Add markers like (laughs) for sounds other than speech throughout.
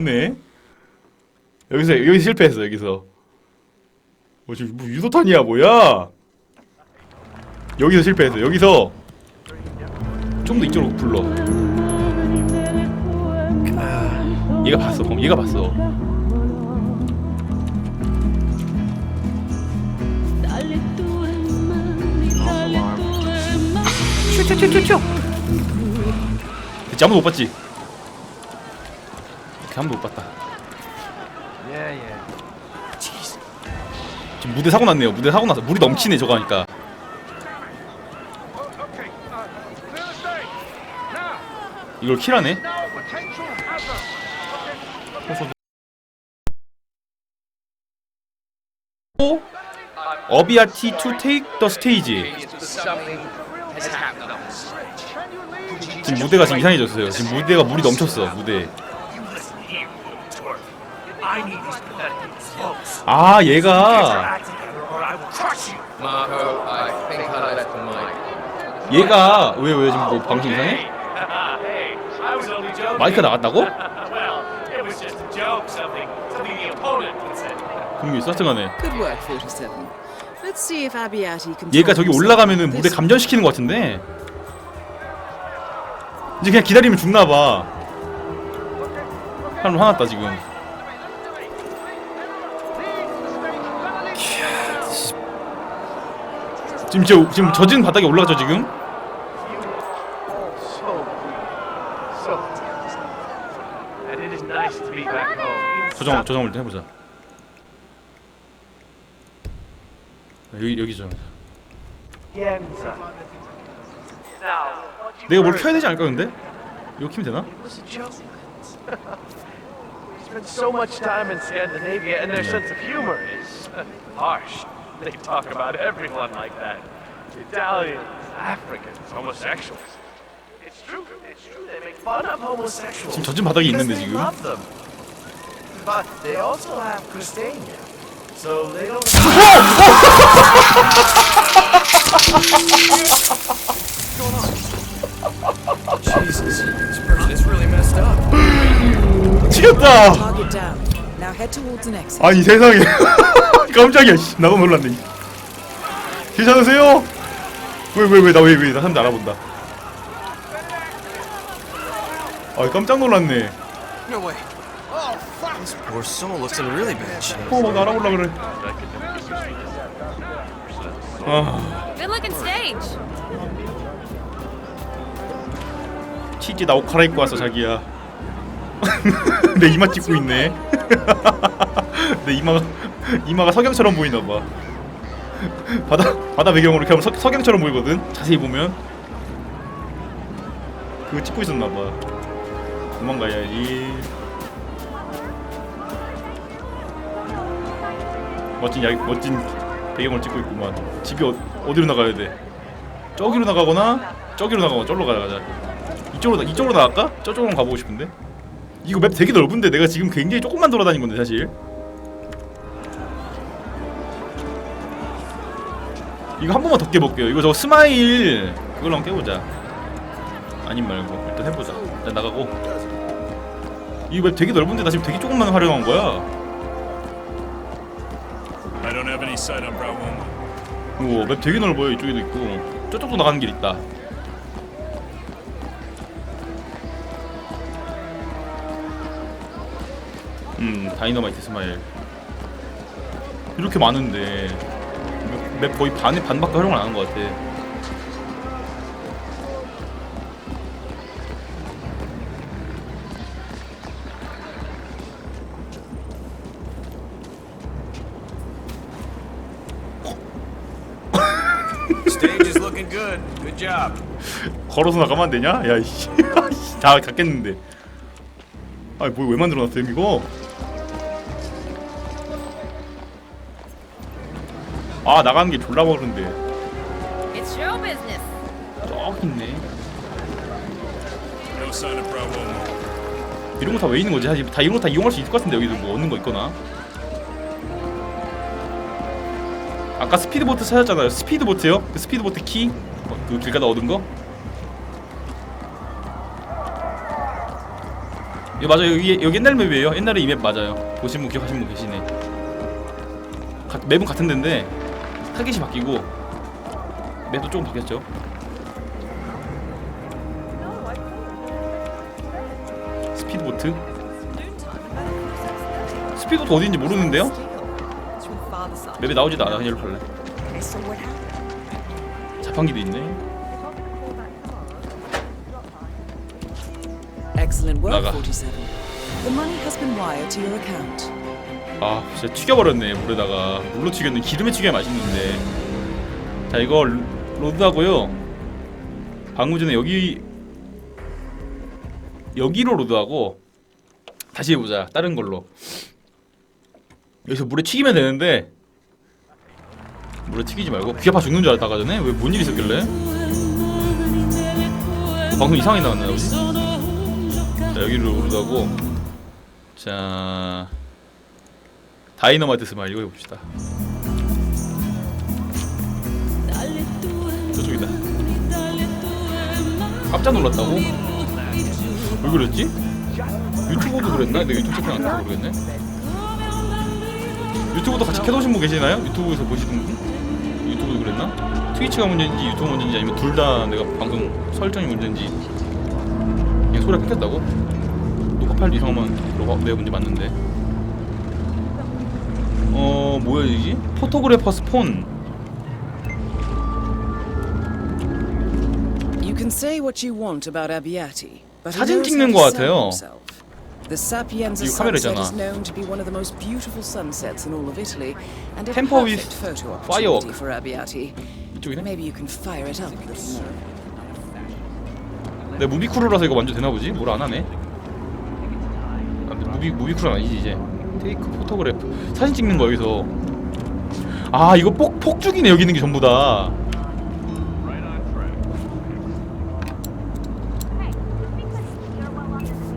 네. 여기서 여기 실패했어 여기서. 뭐 지금 뭐 유도탄이야 뭐야? 여기서 실패했어 여기서 좀 더 이쪽으로 불러. 아, 얘가 봤어 어, 얘가 봤어. 그치 아무도 못 봤지? 이렇게 아무도 못 봤다. Yeah, yeah. 지금 무대 사고 났네요. 무대 사고 나서 물이 넘치네 저거 하니까. Uh, 이걸 킬하네. 어비아티 stage. Something has happened. 지금 무대가 지금 이상해졌어요. 지금 무대가 물이 넘쳤어 무대. I need these pathetic slopes. 아 얘가 Act together or I will crush you. Marco, I think I the mic. 얘가 왜 왜 지금 뭐 방송 이상해? 마이크 나갔다고? 그런 게 있어? 하여튼간에 Good work, 47. Let's see if Abiati can. 얘가 저기 올라가면은 this. 감전시키는 것 같은데 이제 그냥 기다리면 죽나봐. 사람 화났다 지금. 지금 저, 지금 젖은 바닥에 올라가죠 지금? 조정 조정을 일단 해보자. 여기 여기죠. 내가 뭘 켜야 되지 않을까 근데? 이거 키면 되나? They talk about everyone like that. Italians, Africans, homosexuals. It's true. It's true. They make fun of homosexuals. 지금 젖은 바닥에 because 있는데 they 지금. love them. But they also have Christania. So they don't. Jesus, this person is really messed up. 튀겼다. Target down. Now head towards an exit. 아니 세상에 깜짝이야 씨. 나도 놀랐네 괜찮으세요? 왜 왜 왜 나 왜 왜나 사람들 알아본다 아 깜짝 놀랐네 No way. This poor soul looks in really bad shape. 어막 알아볼라 그래 아 Good looking stage. 치즈 나옷 갈아입고 왔어 자기야 (laughs) 내 이마 찍고 있네 (laughs) 내 이마가 (laughs) 이마가 석양처럼 보이나 봐. 바다 바다 배경으로 이렇게 하면 석, 석양처럼 보이거든? 자세히 보면. 그거 찍고 있었나 봐. 도망가야지. 멋진 야 멋진 배경을 찍고 있구만. 집이 어, 어디로 나가야 돼? 저기로 나가거나 저기로 나가거나 저기로 가자. 이쪽으로 나- 이쪽으로 나갈까? 저쪽으로 가보고 싶은데? 이거 맵 되게 넓은데? 내가 지금 굉장히 조금만 돌아다닌 건데 사실 이거 한 번만 더 깨볼게요. 이거 저 스마일 그걸로 한번 깨보자. 아님 말고 일단 해보자. 일단 나가고. 이 맵 되게 넓은데 나 지금 되게 조금만 활용한 거야. I don't have any sight on Bravo 1. 우와 맵 되게 넓어요. 이쪽에도 있고. 저쪽도 나가는 길 있다. 음 다이너마이트 스마일. 이렇게 많은데 맵, 맵 거의 반에 반밖에 활용을 안 하는 것 같아. (laughs) 걸어서 나가면 안 되냐? 야 이씨. (laughs) 다 갔겠는데. 아니 뭐왜 만들어 놨어요 이거 아 나가는 게 졸라 멀은데 It's show business. 저기 있네 No sign of Bravo 1. 이런 거 다 왜 있는 거지? 사실 다 이런 거 다 이용할 수 있을 것 같은데 여기도 뭐 얻는 거 있거나 아까 스피드보트 찾았잖아요 스피드보트요? 그 스피드보트 키? 어, 그 길 가다 얻은 거? 이거 맞아요. 여기 여기 옛날 맵이에요. 옛날에 이 맵 맞아요. 보신 분 기억하시는 분 계시네. 가, 맵은 같은 데인데 타겟이 바뀌고 맵도 조금 바뀌었죠. 스피드보트? 스피드보트 어디인지 모르는데요? 맵에 나오지도 않아. 그냥 이렇게 할래. 자판기도 있네. Excellent work, 나가. 47. The money has been wired to your account. 아 진짜 튀겨버렸네 물에다가. 물로 튀겼는 기름에 튀겨야 맛있는데. 자 이거 로- 로드하고요. 방금 전에 여기 여기로 로드하고 다시 해보자 다른 걸로. 여기서 물에 튀기면 되는데 물에 튀기지 말고 귀 아파 죽는 줄 알았다 아까 전에? 왜 뭔일 있었길래? 방금 이상하게 나왔나 보지 자 여기로 로드하고. 자 다이너마이트 스마일 이거 해봅시다 저쪽이다 깜짝 놀랐다고? 왜 그랬지? 유튜브도 그랬나? 내가 유튜브 채팅 안 해서 모르겠네 유튜브도 같이 켜놓으신 분 계시나요? 유튜브에서 보시는 분? 유튜브도 그랬나? 트위치가 문제인지 유튜브 문제인지 아니면 둘 다 내가 방송 설정이 문제인지 소리가 끊겼다고? 녹화 파일도 이상하면 내가 문제 맞는데 어 뭐야 이게 포토그래퍼 스 폰 You can say what you want about Abbiati, but he 사진 knows 찍는 how 것 to sell 같아요. himself. The Sapienza 이거 카메라 sunset 있잖아. is known to be one of the most beautiful sunsets in all of Italy, and a Tempo with perfect photo firework. opportunity for Abbiati. 이쪽이네? Maybe you can fire it up a little more. 내 무비크루라서 이거 완전 되나 보지? 뭘 안 하네 아, 근데 무비, 무비크루는 아니지 이제 테이크 포토그래프. 사진 찍는 거 여기서. 아 이거 폭, 폭죽이네 여기 있는 게 전부 다.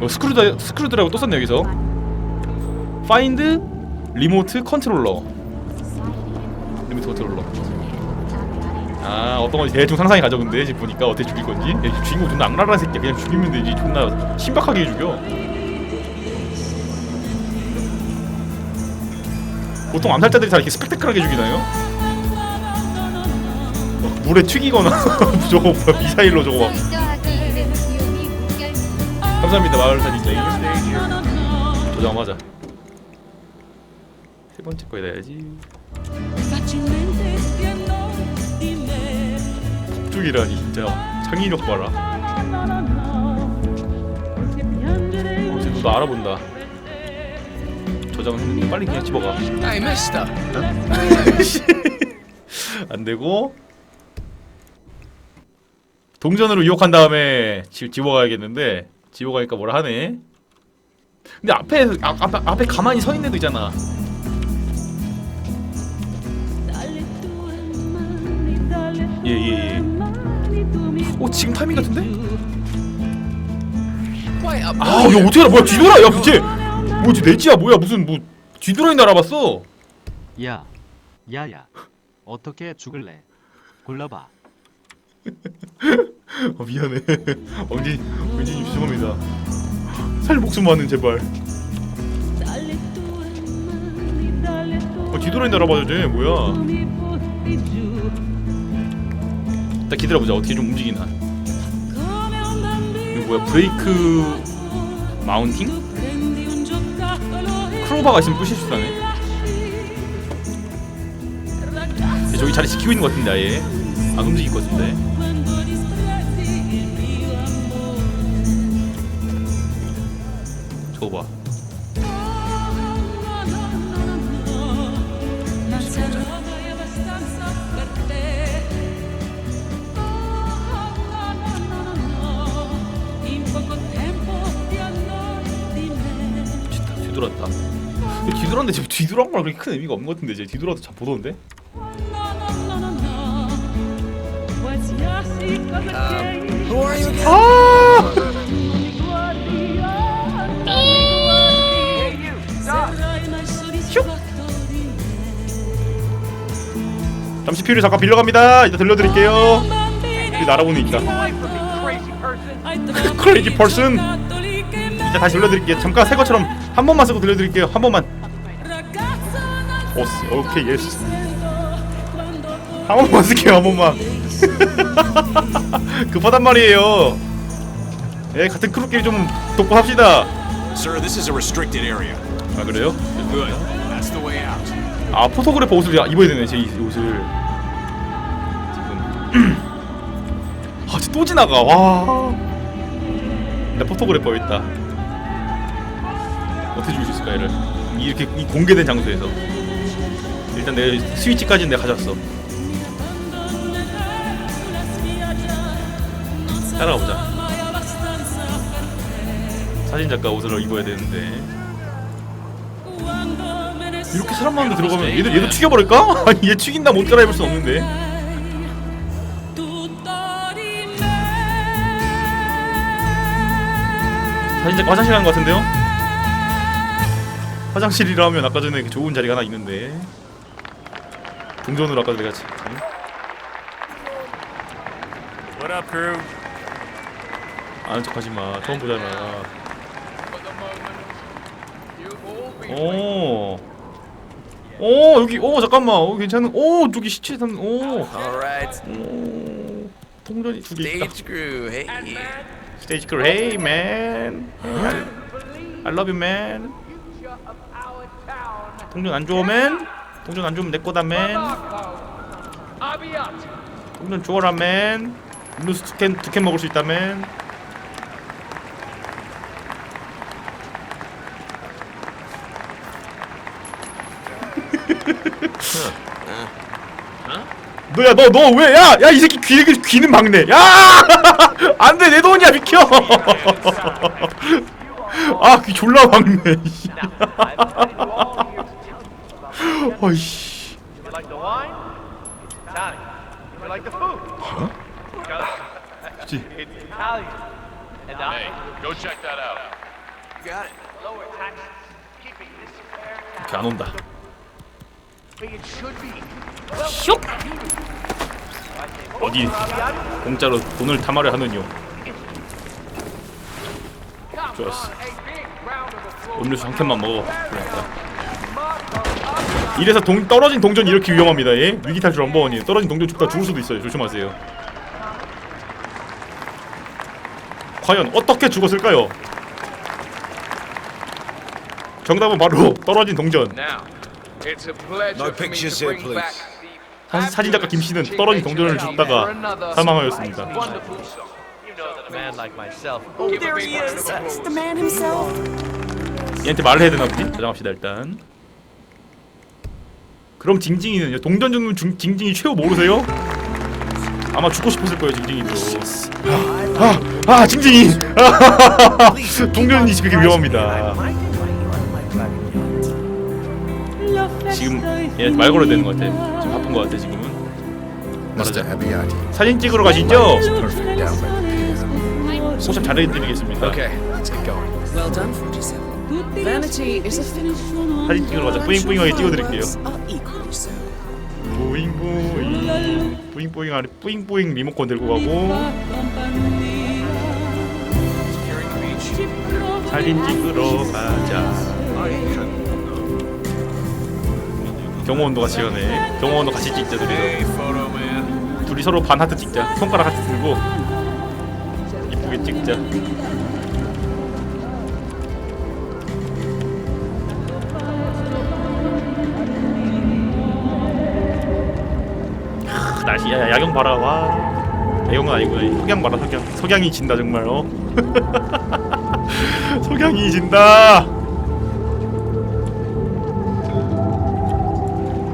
어, 스크루드, 스크루드라고 또 썼네 여기서. 파인드 리모트 컨트롤러 리모트 컨트롤러 아 어떤 건지 대충 상상이 가죠 근데. 지금 보니까 어떻게 죽일 건지. 야, 이 주인공 존나 악랄한 새끼야. 그냥 죽이면 되지. 존나 신박하게 죽여 보통 암살자들이 다 이렇게 스펙타클하게 죽이나요? 어, 물에 튀기거나 (laughs) 저거 뭐야 미사일로 저거 막. 감사합니다 마을사님님 저장하자. 세 번째 거에다 해야지. 폭죽이라니 진짜. 창의력 봐라. 어, 쟤도 나 알아본다 저장했는데 빨리 그냥 집어가 Hey, (laughs) mister. 안 되고 동전으로 유혹한 다음에 집 집어가야겠는데 집어가니까 뭐라 하네. 근데 앞에 아, 앞에 앞에 가만히 서 있는 애도 있잖아. 예예 예. 오 지금 타이밍 같은데? 아, 야 어떻게 알아? 뭐야 뒤돌아? 야 부채. 뭐지 내지야 뭐야 무슨 뭐 뒤돌아인 줄 알아봤어. 야, 야야, 어떻게 죽을래? 골라봐. (laughs) 어, 미안해. 언니, 은진님 죄송합니다. 살 목숨만은 제발. 어, 알아봐줘, 쟤 뭐야? 일단 기다려보자. 어떻게 좀 움직이나. 이거 뭐야? 브레이크 마운팅? 크로바가 있으면 수 있다네. 네, 저기 자리 지키고 있는 것 같은데 아예 안 움직일 것 같은데. 뒤돌았는데 지금 뒤돌아온 거랑 그렇게 큰 의미가 없는 것 같은데 이제 뒤돌아도 잘 보던데? Again? 잠시 피를 잠깐 빌려갑니다. 이따 들려드릴게요. 여기 날아보는 있다. 크레이지 펄슨 진짜 다시 돌려드릴게요 잠깐 새 것처럼 한 번만 쓰고 돌려드릴게요 한 번만 오스. 오케이 예스. 한 번만 쓸게요 한 번만. (laughs) 급하단 말이에요. 예 같은 크루끼리 좀 돕고 합시다. Sir, this is a restricted area. 아 그래요? Good. That's the way out. 아 포토그래퍼 옷을 입어야 되네 제이 옷을. 지금 (clears throat) 아 진짜 또 지나가. 와. 근데 포토그래퍼 있다 어떻게 죽일 수 있을까 얘를? 이렇게 이 공개된 장소에서 일단 내 스위치까지는 내가 가져왔어. 따라가 보자. 사진작가 옷을 입어야 되는데. 이렇게 사람 많은데 들어가면 얘들 얘도 죽여버릴까? (laughs) 아니 얘 죽인다 못 갈아입을 수 없는데. 사진작 화장실 가는 것 같은데요? 화장실이라면 아까 전에 그 좋은 자리가 하나 있는데 동전으로 아까 내가 지- 응? What up, crew? 아는 척하지 마 처음 보잖아 오. 오 여기 오 잠깐만 오 괜찮은 오 저기 시체 산 오. All right. 오. 통전이 두 개 있다. Stage crew, hey. 스테이지 크루 헤이 맨. I love you man. 통전 안 좋아 맨. 통전 안 좋으면 내 거다 맨. 통전 좋아라 맨. 음료수 두캔 두 캔 먹을 수 있다 맨. (laughs) 너야 너 너 왜 야 야 이 새끼 귀 귀는 막네 야 (laughs) 안돼 내 돈이야 비켜 (laughs) 아 귀 졸라 막네 씨. 어이씨 You like the wine? It's Italian. You like the food? 그치 It's Italian. And I Go check that out. Got it. lower taxes, keeping this fair 이렇게 안 온다 way it should be. 어디 공짜로 돈을 탐하려 하느뇨 좋았어 음료수 한 캔만 먹어 그러니까 이래서 동, 떨어진 동전 이렇게 위험합니다 예? 위기 탈출 넘버원이 떨어진 동전 죽다 죽을 수도 있어요 조심하세요 과연 어떻게 죽었을까요? 정답은 바로 떨어진 동전 Now, it's a pleasure No for me pictures to here, bring back please. the 사- 사진작가 김 씨는 떨어진 동전을 줍다가 사망하였습니다. 얘한테 말을 해야 되나 보지? 저장합시다 일단 그럼 징징이는요? 동전 중, 징징이 최후 모르세요? 아마 죽고 싶었을 거예요 징징이도 아! 아! 징징이! (laughs) 동전이 그렇게 위험합니다 지금 얘말 걸어야 되는 것 같아 지금 바쁜 것 같아 지금은. Abiyati, 사진 찍으러 가시죠? 포샵 잘해드리겠습니다 Okay, let's get going. Well done, 47. Vanity is a fickle. 사진 찍으러 가자 뿌잉뿌잉하게 찍어드릴게요. 뿌잉뿌잉. 뿌잉뿌잉 아래 뿌잉뿌잉 리모컨 들고 가고. 사진 찍으러 가자. 경호원도 같이 가네. 경호원도 같이 찍자 둘이서. 둘이 서로 반 하트 찍자. 손가락 하트 들고. 이쁘게 찍자 크, 날씨 야, 야 야경 봐라. 와. 야경은 아니고 석양 봐라 석양. 석양이 진다 정말. 어? (laughs) 석양이 진다.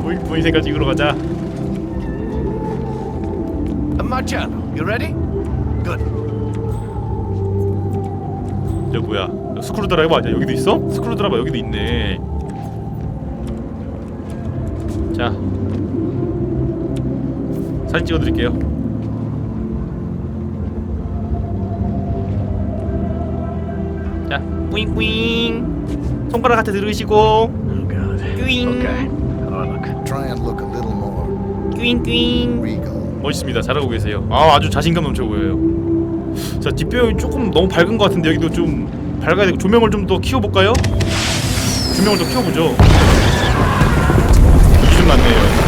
보이 보이 색깔 찍으러 가자. Marcello, you ready? Good. 저 뭐야? 저 스크루 드라이버 아니야? 여기도 있어? 스크루 드라이버 여기도 있네. 자 사진 찍어드릴게요. 자 뿌잉뿌잉. 손가락 하트 들으시고. 뿌잉뿌잉 regal. 멋있습니다. 잘하고 계세요. 아 아주 자신감 넘쳐 보여요. 자 뒷배경이 조금 너무 밝은 것 같은데 여기도 좀 밝아야 되고 조명을 좀 더 키워볼까요? 조명을 더 키워보죠. 이좀 많네요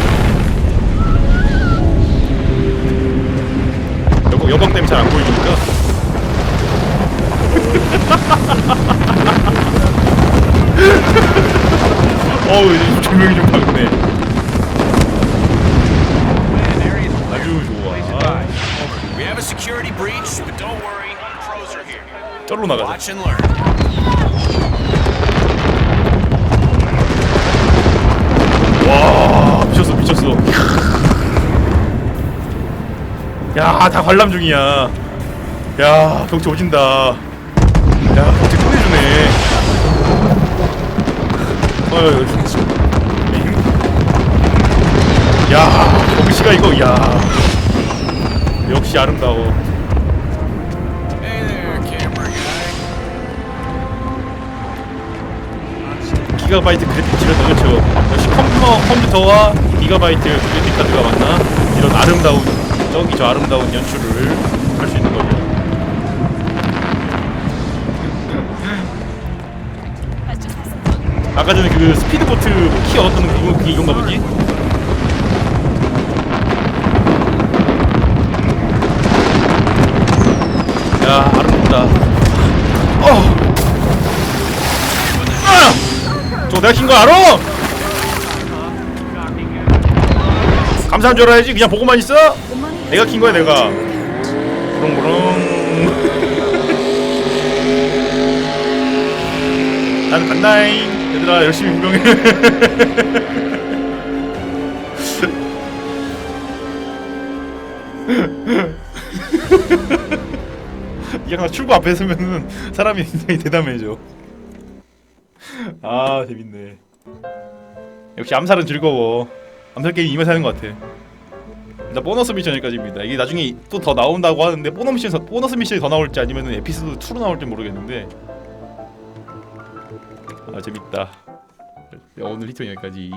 여광, 때문에 잘 안 보이니까 어우 이 조명이 좀 밝네 아주 좋아 We have a security breach, but don't worry, pros are here. 쩔로 나가자 Watch and learn. 와 미쳤어 미쳤어 야 다 관람 중이야. 야 경치 오진다. 야 경치 끝내주네. 어휴 야 경치가 이거 야. 역시 아름다워. 기가바이트 그래픽 질을 더 그렇죠? 역시 컴퓨터, 컴퓨터와 기가바이트 그래픽 카드가 만나 이런 아름다운 저기 저 아름다운 연출을 할 수 있는 거죠 아까 전에 그 스피드보트 키 얻었던 거 이거, 그게 이건가 보지? 야 아름답다 어! 아! 저거 내가 킨거 알아? 감사한 줄 알아야지. 그냥 보고만 있어? 내가 킨 거야 내가. 부릉부릉. (laughs) 나는 간다잉. 얘들아 열심히 구경해. (laughs) 이게 항상 출구 앞에 서면은 사람이 굉장히 대담해져. 아 재밌네. 역시 암살은 즐거워 암살 게임 이면서 하는 것 같아. 일단 보너스 미션 여기까지입니다. 이게 나중에 또 더 나온다고 하는데 보너스 미션 보너스 미션이 더 나올지 아니면 에피소드 2로 나올지 모르겠는데. 아 재밌다. 야, 오늘 히트 여기까지